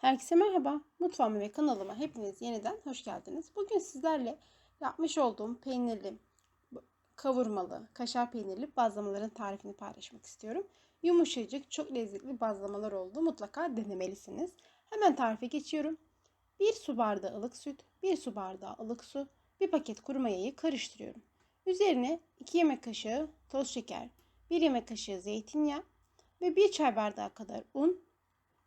Herkese merhaba. Mutfağıma ve kanalıma hepiniz yeniden hoş geldiniz. Bugün sizlerle yapmış olduğum peynirli, kavurmalı, kaşar peynirli bazlamaların tarifini paylaşmak istiyorum. Yumuşacık, çok lezzetli bazlamalar oldu. Mutlaka denemelisiniz. Hemen tarife geçiyorum. 1 su bardağı ılık süt, 1 su bardağı ılık su, 1 paket kuru mayayı karıştırıyorum. Üzerine 2 yemek kaşığı toz şeker, 1 yemek kaşığı zeytinyağı ve 1 çay bardağı kadar un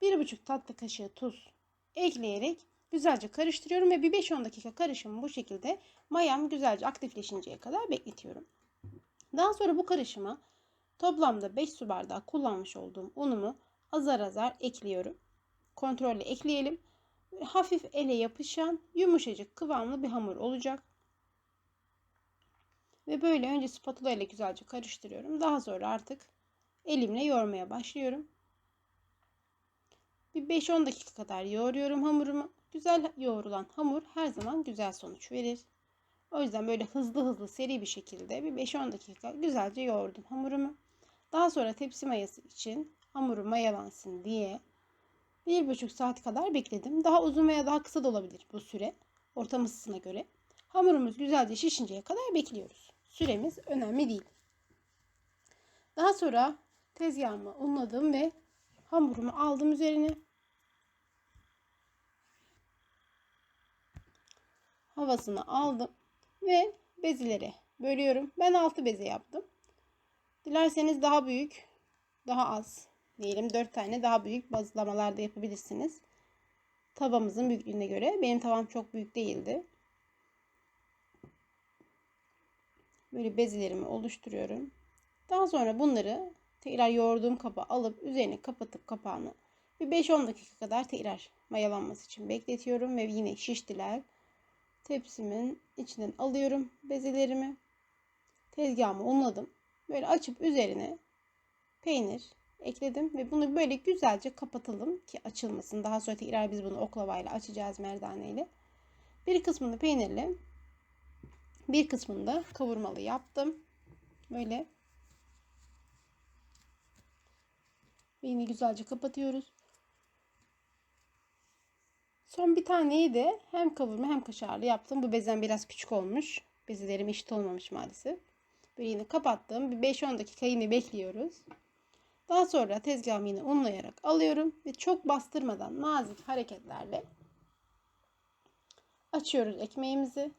1,5 tatlı kaşığı tuz ekleyerek güzelce karıştırıyorum ve bir 5-10 dakika karışımı bu şekilde mayam güzelce aktifleşinceye kadar bekletiyorum. Daha sonra bu karışıma toplamda 5 su bardağı kullanmış olduğum unumu azar azar ekliyorum. Kontrolle ekleyelim. Hafif ele yapışan yumuşacık kıvamlı bir hamur olacak. Ve böyle önce spatula ile güzelce karıştırıyorum. Daha sonra artık elimle yoğurmaya başlıyorum. Bir 5-10 dakika kadar yoğuruyorum hamurumu. Güzel yoğrulan hamur her zaman güzel sonuç verir. O yüzden böyle hızlı hızlı seri bir şekilde bir 5-10 dakika güzelce yoğurdum hamurumu. Daha sonra tepsi mayası için hamuru mayalansın diye 1,5 saat kadar bekledim. Daha uzun veya daha kısa da olabilir bu süre. Ortam ısısına göre. Hamurumuz güzelce şişinceye kadar bekliyoruz. Süremiz önemli değil. Daha sonra tezgahımı unladım ve hamurumu aldım üzerine. Havasını aldım ve bezilere bölüyorum. Ben 6 beze yaptım. Dilerseniz daha büyük, daha az diyelim 4 tane daha büyük bazlamalar da yapabilirsiniz. Tavamızın büyüklüğüne göre. Benim tavam çok büyük değildi. Böyle bezilerimi oluşturuyorum. Daha sonra bunları tekrar yoğurduğum kaba alıp üzerine kapatıp kapağını bir 5-10 dakika kadar tekrar mayalanması için bekletiyorum ve yine şiştiler. Tepsimin içinden alıyorum bezelerimi. Tezgahımı unladım. Böyle açıp üzerine peynir ekledim ve bunu böyle güzelce kapatalım ki açılmasın. Daha sonra tekrar biz bunu oklavayla açacağız merdaneyle. Bir kısmını peynirli, bir kısmını da kavurmalı yaptım. Böyle Ve yine güzelce kapatıyoruz. Son bir taneyi de hem kavurma hem kaşarlı yaptım. Bu bezem biraz küçük olmuş. Bezelerim eşit olmamış maalesef. Böyle yine kapattım. Bir 5-10 dakika yine bekliyoruz. Daha sonra tezgahımı yine unlayarak alıyorum. Ve çok bastırmadan nazik hareketlerle açıyoruz ekmeğimizi.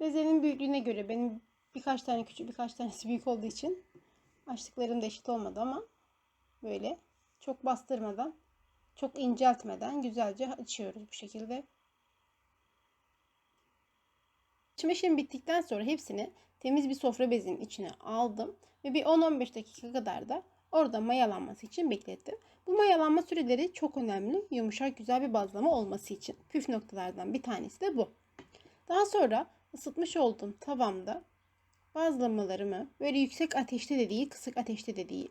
Bezenin büyüklüğüne göre benim birkaç tane küçük birkaç tanesi büyük olduğu için Açtıklarım da eşit olmadı ama böyle çok bastırmadan, çok inceltmeden güzelce açıyoruz bu şekilde. İşlemi bittikten sonra hepsini temiz bir sofra bezinin içine aldım ve bir 10-15 dakika kadar da orada mayalanması için beklettim. Bu mayalanma süreleri çok önemli. Yumuşak güzel bir bazlama olması için. Püf noktalardan bir tanesi de bu. Daha sonra ısıtmış olduğum tavamda bazlamalarımı böyle yüksek ateşte de değil, kısık ateşte de değil.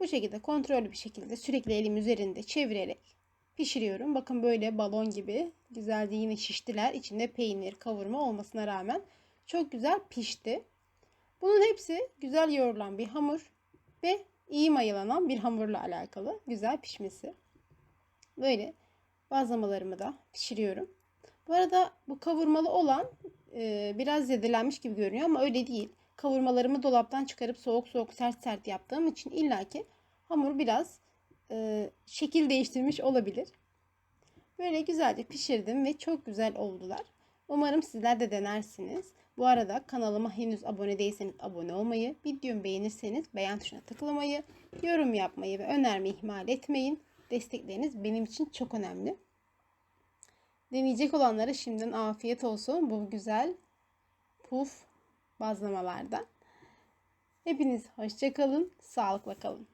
Bu şekilde kontrollü bir şekilde sürekli elim üzerinde çevirerek pişiriyorum. Bakın böyle balon gibi güzelce yine şiştiler. İçinde peynir, kavurma olmasına rağmen çok güzel pişti. Bunun hepsi güzel yoğrulan bir hamur ve iyi mayalanan bir hamurla alakalı güzel pişmesi. Böyle bazlamalarımı da pişiriyorum. Bu arada bu kavurmalı olan e, biraz zedelenmiş gibi görünüyor ama öyle değil. Kavurmalarımı dolaptan çıkarıp soğuk soğuk sert sert yaptığım için illaki hamur biraz e, şekil değiştirmiş olabilir. Böyle güzelce pişirdim ve çok güzel oldular. Umarım sizler de denersiniz. Bu arada kanalıma henüz abone değilseniz abone olmayı, videomu beğenirseniz beğen tuşuna tıklamayı, yorum yapmayı ve önermeyi ihmal etmeyin. Destekleriniz benim için çok önemli. Deneyecek olanlara şimdiden afiyet olsun bu güzel puf bazlamalardan. Hepiniz hoşçakalın, sağlıkla kalın.